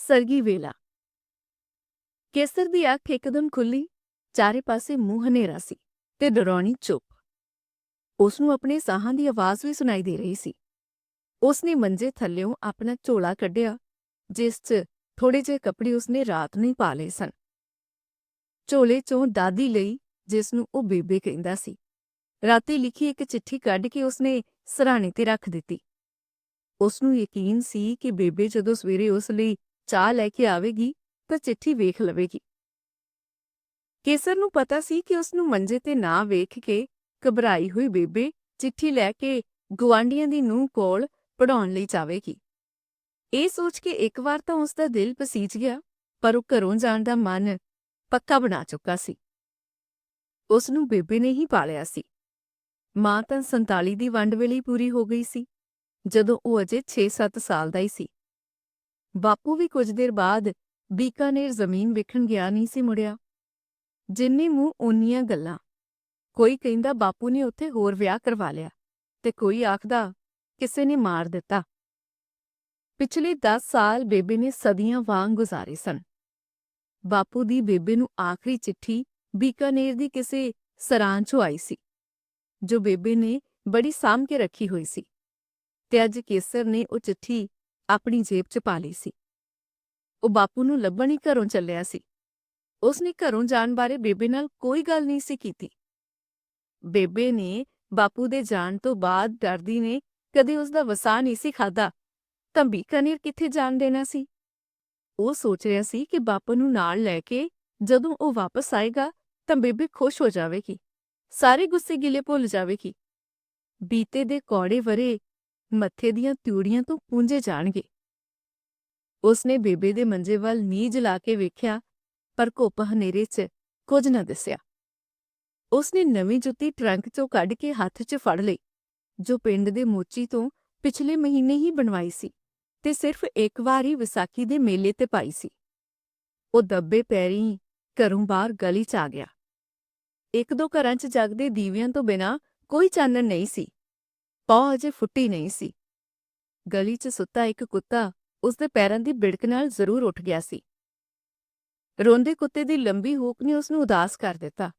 ਸਰਗੀ ਵੇਲਾ। ਕੇਸਰ ਦੀ ਅੱਖ ਇੱਕਦਮ ਖੁੱਲੀ, ਚਾਰੇ ਪਾਸੇ ਮੂੰਹ ਹਨੇਰਾ ਸੀ ਤੇ ਉਸਨੂੰ ਆਪਣੇ ਸਾਹਾਂ ਦੀ ਆਵਾਜ਼ ਵੀ ਸੁਣਾਈ ਦੇ ਰਹੀ ਸੀ। ਉਸ ਮੰਜੇ ਥੱਲਿਓਂ ਆਪਣਾ ਝੋਲਾ ਕੱਢਿਆ, ਜਿਸ 'ਚ ਥੋੜੇ ਜਿਹੇ ਕੱਪੜੇ ਉਸਨੇ ਰਾਤ ਨੂੰ ਪਾ ਲਏ ਸਨ। ਝੋਲੇ 'ਚੋਂ ਦਾਦੀ ਲਈ, ਜਿਸ ਨੂੰ ਉਹ ਬੇਬੇ ਕਹਿੰਦਾ ਸੀ। ਰਾਤੀ ਲਿਖੀ ਇੱਕ ਚਿੱਠੀ ਕੱਢ ਕੇ ਉਸਨੇ ਸਰਾਣੇ ਤੇ ਰੱਖ ਦਿੱਤੀ। ਉਸ ਨੂੰ ਯਕੀਨ ਸੀ ਕਿ ਬੇਬੇ ਜਦੋਂ ਸਵੇਰੇ ਉਸ ਲਈ ਚਾਹ ਲੈ ਕੇ ਆਵੇਗੀ ਤਾਂ ਚਿੱਠੀ ਵੇਖ ਲਵੇਗੀ। ਕੇਸਰ ਨੂੰ ਪਤਾ ਸੀ ਕਿ ਉਸ ਨੂੰ ਮੰਜੇ ਤੇ ਨਾ ਵੇਖ ਕੇ ਘਬਰਾਈ ਹੋਈ ਬੇਬੇ ਚਿੱਠੀ ਲੈ ਕੇ ਗੁਆਂਢੀਆਂ ਦੀ ਨੂੰਹ ਕੋਲ ਪੜਾਉਣ ਲਈ ਜਾਵੇਗੀ। ਇਹ ਸੋਚ ਕੇ ਇੱਕ ਵਾਰ ਤਾਂ ਉਸ ਦਾ ਦਿਲ ਪਸੀਜ ਗਿਆ, ਪਰ ਉਹ ਘਰੋਂ ਜਾਣ ਦਾ ਮਨ ਪੱਕਾ ਬਣਾ ਚੁੱਕਾ ਸੀ। ਉਸ ਨੂੰ ਬੇਬੇ ਨੇ ਹੀ ਪਾਲਿਆ ਸੀ। ਮਾਂ ਤਾਂ 47 ਦੀ ਵੰਡ ਵੇਲੇ ਪੂਰੀ ਹੋ ਗਈ ਸੀ, ਜਦੋਂ ਉਹ ਅਜੇ 6-7 ਸਾਲ ਦਾ ਹੀ ਸੀ। ਬਾਪੂ ਵੀ ਕੁਝ ਦੇਰ ਬਾਅਦ ਬੀਕਾਨੇਰ ਜ਼ਮੀਨ ਵੇਖਣ ਗਿਆ ਨਹੀਂ ਸੀ ਮੁੜਿਆ। ਜਿੰਨੇ ਮੂੰਹ ਓਨੀਆਂ ਗੱਲਾਂ। ਕੋਈ ਕਹਿੰਦਾ ਬਾਪੂ ਨੇ ਉੱਥੇ ਹੋਰ ਵਿਆਹ ਕਰਵਾ ਲਿਆ ਤੇ ਕੋਈ ਆਖਦਾ ਕਿਸੇ ਨੇ ਮਾਰ ਦਿੱਤਾ। ਪਿਛਲੇ 10 ਸਾਲ ਬੇਬੇ ਨੇ ਸਦੀਆਂ ਵਾਂਗ ਗੁਜ਼ਾਰੇ ਸਨ। ਬਾਪੂ ਦੀ ਬੇਬੇ ਨੂੰ ਆਖਰੀ ਚਿੱਠੀ ਬੀਕਾਨੇਰ ਦੀ ਕਿਸੇ ਸਰਾਂ 'ਚੋਂ ਆਈ ਸੀ, ਜੋ ਬੇਬੇ ਨੇ ਬੜੀ ਸਾਂਭ ਕੇ ਰੱਖੀ ਹੋਈ ਸੀ। ਤੇ ਅੱਜ ਕੇਸਰ ਨੇ ਉਹ ਚਿੱਠੀ ਆਪਣੀ ਜੇਬ 'ਚ ਪਾ ਲਈ ਸੀ। ਉਹ ਬਾਪੂ ਨੂੰ ਲੱਭਣ ਹੀ ਘਰੋਂ ਚੱਲਿਆ ਸੀ। ਉਸਨੇ ਘਰੋਂ ਜਾਣ ਬਾਰੇ ਬੇਬੇ ਨਾਲ ਕੋਈ ਗੱਲ ਨਹੀਂ ਸੀ ਕੀਤੀ। ਬੇਬੇ ਨੇ ਬਾਪੂ ਦੇ ਜਾਣ ਤੋਂ ਬਾਅਦ ਡਰਦੀ ਨੇ ਕਦੇ ਉਸ ਦਾ ਵਸਾ ਨਹੀਂ ਸੀ ਖਾਦਾ ਤਾਂ ਬੀਕਾਨੇਰ ਕਿੱਥੇ ਜਾਣ ਦੇਣਾ ਸੀ? ਉਹ ਸੋਚ ਰਿਹਾ ਸੀ ਕਿ ਬਾਪੂ ਨੂੰ ਨਾਲ ਲੈ ਕੇ ਜਦੋਂ ਉਹ ਵਾਪਸ ਆਏਗਾ ਤਾਂ ਬੇਬੇ ਖੁਸ਼ ਹੋ ਜਾਵੇਗੀ, ਸਾਰੇ ਗੁੱਸੇ ਗਿਲੇ ਭੁੱਲ ਜਾਵੇਗੀ। ਬੀਤੇ ਦੇ ਕੌੜੇ ਵਰੇ ਮੱਥੇ ਦੀਆਂ ਤਿਊੜੀਆਂ ਤੋਂ ਪੂੰਝੇ ਜਾਣਗੇ। ਉਸਨੇ ਬੇਬੇ ਦੇ ਮੰਜੇ ਵੱਲ ਨੀਝ ਲਾ ਕੇ ਵੇਖਿਆ, ਪਰ ਘੁੱਪ ਹਨੇਰੇ 'ਚ ਕੁਝ ਨਾ ਦਿਸਿਆ। ਉਸਨੇ ਨਵੀਂ ਜੁੱਤੀ ਟਰੰਕ 'ਚੋਂ ਕੱਢ ਕੇ ਹੱਥ 'ਚ ਫੜ ਲਈ, ਜੋ ਪਿੰਡ ਦੇ ਮੋਚੀ ਤੋਂ ਪਿਛਲੇ ਮਹੀਨੇ ਹੀ ਬਣਵਾਈ ਸੀ ਤੇ ਸਿਰਫ ਇੱਕ ਵਾਰ ਹੀ ਵਿਸਾਖੀ ਦੇ ਮੇਲੇ ਤੇ ਪਾਈ ਸੀ। ਉਹ ਦੱਬੇ ਪੈਰੀ ਘਰੋਂ ਬਾਹਰ ਗਲੀ 'ਚ ਆ ਗਿਆ। ਇੱਕ ਦੋ ਘਰਾਂ 'ਚ ਜਗਦੇ ਦੀਵਿਆਂ ਤੋਂ ਬਿਨਾਂ ਕੋਈ ਚਾਨਣ ਨਹੀਂ ਸੀ। ਪੌ ਅਜੇ ਫੁੱਟੀ ਨਹੀਂ ਸੀ। ਗਲੀ 'ਚ ਸੁੱਤਾ ਇੱਕ ਕੁੱਤਾ ਉਸਦੇ ਪੈਰਾਂ ਦੀ ਬਿੜਕ ਨਾਲ ਜ਼ਰੂਰ ਉੱਠ ਗਿਆ ਸੀ। ਰੋਂਦੇ ਕੁੱਤੇ ਦੀ ਲੰਬੀ ਹੂਕ ਨੇ ਉਸ ਨੂੰ ਉਦਾਸ ਕਰ ਦਿੱਤਾ।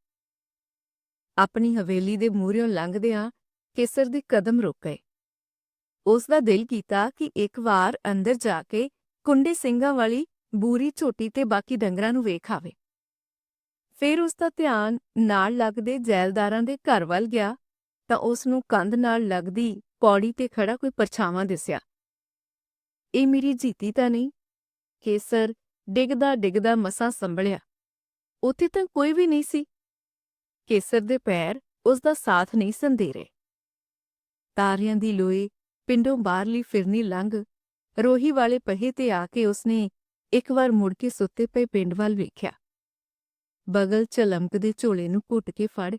ਆਪਣੀ ਹਵੇਲੀ ਦੇ ਮੂਹਰਿਓਂ ਲੰਘਦਿਆਂ ਕੇਸਰ ਦੇ ਕਦਮ ਰੁਕ ਗਏ। ਉਸ ਦਾ ਦਿਲ ਕੀਤਾ ਕਿ ਇੱਕ ਵਾਰ ਅੰਦਰ ਜਾ ਕੇ ਕੁੰਡੇ ਸਿੰਘਾਂ ਵਾਲੀ ਬੂਰੀ ਝੋਟੀ ਤੇ ਬਾਕੀ ਡੰਗਰਾਂ ਨੂੰ ਵੇਖ ਆਵੇ। ਫਿਰ ਉਸ ਦਾ ਧਿਆਨ ਨਾਲ ਲੱਗਦੇ ਜੈਲਦਾਰਾਂ ਦੇ ਘਰ ਵੱਲ ਗਿਆ ਤਾਂ ਉਸ ਨੂੰ ਕੰਧ ਨਾਲ ਲੱਗਦੀ ਪੌੜੀ ਤੇ ਖੜਾ ਕੋਈ ਪਰਛਾਵਾਂ ਦਿਸਿਆ। ਇਹ ਮੇਰੀ ਜੀਤੀ ਤਾਂ ਨਹੀਂ? ਕੇਸਰ ਡਿੱਗਦਾ ਡਿੱਗਦਾ ਮਸਾਂ ਸੰਭਲਿਆ। ਉੱਥੇ ਤਾਂ ਕੋਈ ਵੀ ਨਹੀਂ ਸੀ। ਕੇਸਰ ਦੇ ਪੈਰ ਉਸ ਦਾ ਸਾਥ ਨਹੀਂ ਸੰਦੇ ਰਹੇ ਤਾਰਿਆਂ ਦੀ ਲੋਏ ਪਿੰਡੋਂ ਬਾਹਰਲੀ ਫਿਰਨੀ ਲੰਘ ਰੋਹੀ ਵਾਲੇ ਪਹੇ ਤੇ ਆ ਕੇ ਉਸਨੇ ਇੱਕ ਵਾਰ ਮੁੜ ਕੇ ਸੁੱਤੇ ਪਏ ਪਿੰਡ ਵੱਲ ਵੇਖਿਆ। ਬਗਲ ਚ ਲਮਕਦੇ ਝੋਲੇ ਨੂੰ ਘੁੱਟ ਕੇ ਫੜ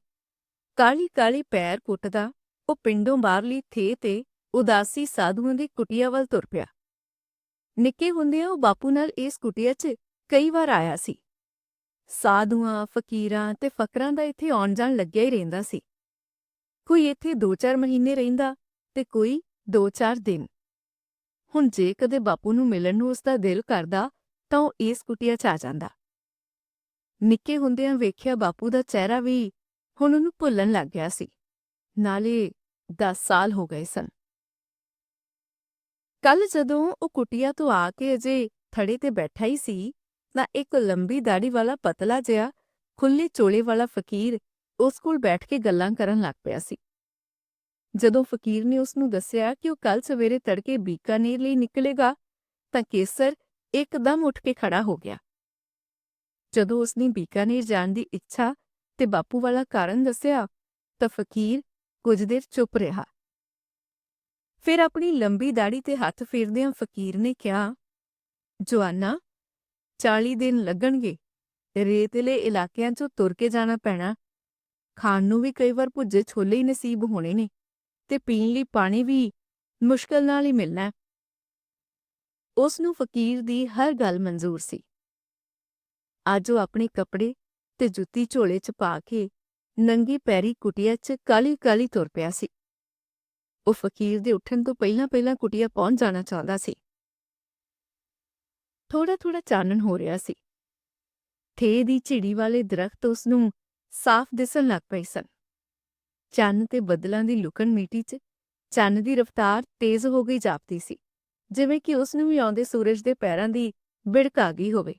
ਕਾਲੀ ਕਾਲੀ ਪੈਰ ਕੁੱਟਦਾ, ਉਹ ਪਿੰਡੋਂ ਬਾਹਰਲੀ ਥੇ ਤੇ ਉਦਾਸੀ ਸਾਧੂਆਂ ਦੀ ਕੁਟੀਆ ਵੱਲ ਤੁਰ ਪਿਆ। ਨਿੱਕੇ ਹੁੰਦਿਆਂ ਉਹ ਬਾਪੂ ਨਾਲ ਇਸ ਕੁਟੀਆ 'ਚ ਕਈ ਵਾਰ ਆਇਆ ਸੀ। ਸਾਧੂਆਂ, ਫਕੀਰਾਂ ਤੇ ਫਕਰਾਂ ਦਾ ਇੱਥੇ ਆਉਣ ਜਾਣ ਲੱਗਿਆ ਹੀ ਰਹਿੰਦਾ ਸੀ। ਕੋਈ ਇੱਥੇ 2-4 ਮਹੀਨੇ ਰਹਿੰਦਾ ਤੇ ਕੋਈ 2-4 ਦਿਨ। ਹੁਣ ਜੇ ਕਦੇ ਬਾਪੂ ਨੂੰ ਮਿਲਣ ਨੂੰ ਉਸ ਦਾ ਦਿਲ ਕਰਦਾ ਤਾਂ ਉਹ ਇਸ ਕੁਟੀਆ 'ਚ ਆ ਜਾਂਦਾ। ਨਿੱਕੇ ਹੁੰਦਿਆਂ ਵੇਖਿਆ ਬਾਪੂ ਦਾ ਚਿਹਰਾ ਵੀ ਹੁਣ ਉਹਨੂੰ ਭੁੱਲਣ ਲੱਗ ਗਿਆ ਸੀ। ਨਾਲੇ 10 ਸਾਲ ਹੋ ਗਏ ਸਨ। ਕੱਲ ਜਦੋਂ ਉਹ ਕੁਟਿਆ ਤੋਂ ਆ ਕੇ ਅਜੇ ਥੜੇ ਤੇ ਬੈਠਾ ਹੀ ਸੀ, ਤਾਂ ਇੱਕ ਲੰਬੀ ਦਾੜੀ ਵਾਲਾ ਪਤਲਾ ਜਿਹਾ ਖੁੱਲੇ ਚੋਲੇ ਵਾਲਾ ਫਕੀਰ ਉਸ ਕੋਲ ਬੈਠ ਕੇ ਗੱਲਾਂ ਕਰਨ ਲੱਗ ਪਿਆ ਸੀ। ਜਦੋਂ ਫਕੀਰ ਨੇ ਉਸ ਨੂੰ ਦੱਸਿਆ ਕਿ ਉਹ ਕੱਲ ਸਵੇਰੇ ਤੜਕੇ ਬੀਕਾਨੇਰ ਲਈ ਨਿਕਲੇਗਾ, ਤਾਂ ਕੇਸਰ ਇੱਕਦਮ ਉੱਠ ਕੇ ਖੜਾ ਹੋ ਗਿਆ। ਜਦੋਂ ਉਸਨੇ ਬੀਕਾਨੇਰ ਜਾਣ ਦੀ ਇੱਛਾ ਤੇ ਬਾਪੂ ਵਾਲਾ ਕਾਰਨ ਦੱਸਿਆ, ਤਾਂ ਫਕੀਰ ਕੁਝ ਦੇਰ ਚੁੱਪ ਰਿਹਾ। ਫਿਰ ਆਪਣੀ ਲੰਬੀ ਦਾੜੀ ਤੇ ਹੱਥ ਫੇਰਦਿਆਂ ਫਕੀਰ ਨੇ ਕਿਹਾ, ਜਵਾਨਾ 40 ਦਿਨ ਲੱਗਣਗੇ। ਰੇਤਲੇ ਇਲਾਕਿਆਂ 'ਚੋਂ ਤੁਰ ਕੇ ਜਾਣਾ ਪੈਣਾ। ਖਾਣ ਨੂੰ ਵੀ ਕਈ ਵਾਰ ਭੁੱਜੇ ਛੋਲੇ ਹੀ ਨਸੀਬ ਹੋਣੇ ਨੇ ਤੇ ਪੀਣ ਲਈ ਪਾਣੀ ਵੀ ਮੁਸ਼ਕਲ ਨਾਲ ਹੀ ਮਿਲਣਾ ਉਸ ਨੂੰ ਫਕੀਰ ਦੀ ਹਰ ਗੱਲ ਮਨਜ਼ੂਰ ਸੀ। ਅੱਜ ਉਹ ਆਪਣੇ ਕੱਪੜੇ ਤੇ ਜੁੱਤੀ ਝੋਲੇ 'ਚ ਪਾ ਕੇ ਨੰਗੀ ਪੈਰੀ ਕੁਟਿਆ 'ਚ ਕਾਲੀ ਕਾਲੀ ਤੁਰ ਪਿਆ ਸੀ। ਉਹ ਫਕੀਰ ਦੇ ਉੱਠਣ ਤੋਂ ਪਹਿਲਾਂ ਪਹਿਲਾਂ ਕੁਟਿਆ ਪਹੁੰਚ ਜਾਣਾ ਚਾਹੁੰਦਾ ਸੀ। ਥੋੜਾ ਥੋੜਾ ਚਾਨਣ ਹੋ ਰਿਹਾ ਸੀ। ਥੇ ਦੀ ਝਿੜੀ ਵਾਲੇ ਦਰਖਤ ਉਸ ਨੂੰ ਸਾਫ਼ ਦਿਸਣ ਲੱਗ ਪਏ ਸਨ। ਚੰਨ ਤੇ ਬੱਦਲਾਂ ਦੀ ਲੁਕਣ ਮੀਟੀ 'ਚ ਚੰਨ ਦੀ ਰਫ਼ਤਾਰ ਤੇਜ਼ ਹੋ ਗਈ ਜਾਪਦੀ ਸੀ, ਜਿਵੇਂ ਕਿ ਉਸ ਨੂੰ ਵੀ ਆਉਂਦੇ ਸੂਰਜ ਦੇ ਪੈਰਾਂ ਦੀ ਬਿੜਕ ਆ ਗਈ ਹੋਵੇ।